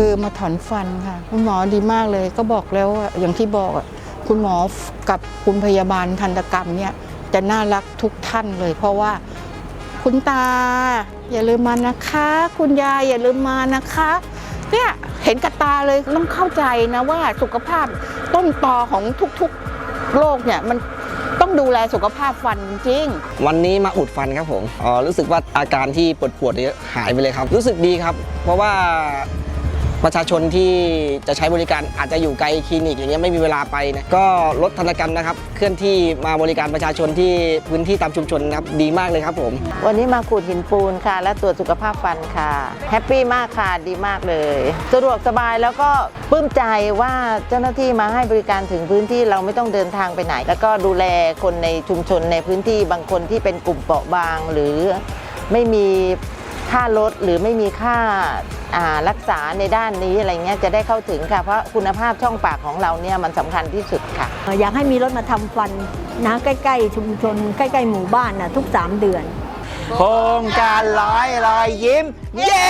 คือมาถอนฟันค่ะ คุณหมอดีมากเลยก็บอกแล้วว่าอย่างที่บอกคุณหมอกับคุณพยาบาลทันตกรรมเนี่ยจะน่ารักทุกท่านเลย เพราะว่าคุณตา อย่าลืมมานะคะ คุณยายอย่าลืมมานะคะเนี่ยเห็นกับตาเลยต้องเข้าใจนะว่าสุขภาพต้นตอของทุกๆโรคเนี่ยมันต้องดูแลสุขภาพฟันจริง วันนี้มาอุดฟันครับผมอ๋อรู้สึกว่าอาการที่ปวดปวดเนี่ยหายไปเลยครับ รู้สึกดีครับ เพราะว่า ประชาชนที่จะใช้บริการอาจจะอยู่ไกลคลินิกอย่างเงี้ยไม่มีเวลาไปนะก็ลดธนกรรมนะครับ เคลื่อนที่มาบริการประชาชนที่พื้นที่ตามชุมชนนะครับดีมากเลยครับผม วันนี้มาขูดหินปูนค่ะ และตรวจสุขภาพฟันค่ะแฮปปี้มากค่ะดีมากเลยสะดวกสบายแล้วก็ปลื้มใจว่าเจ้าหน้าที่มาให้บริการถึงพื้นที่เราไม่ต้องเดินทางไปไหน แล้วก็ดูแลคนในชุมชนในพื้นที่บางคนที่เป็นกลุ่มเปราะบางหรือไม่มีค่ารถหรือไม่มีค่าอ่า รักษาในด้านนี้อะไรเงี้ยจะได้เข้าถึงค่ะ เพราะคุณภาพช่องปากของเราเนี่ยมันสำคัญที่สุดค่ะ อยากให้มีรถมาทำฟันนะใกล้ๆ ชุมชน ใกล้ๆ หมู่บ้านนะทุก 3 เดือน โครงการร้อยรอยยิ้ม เย้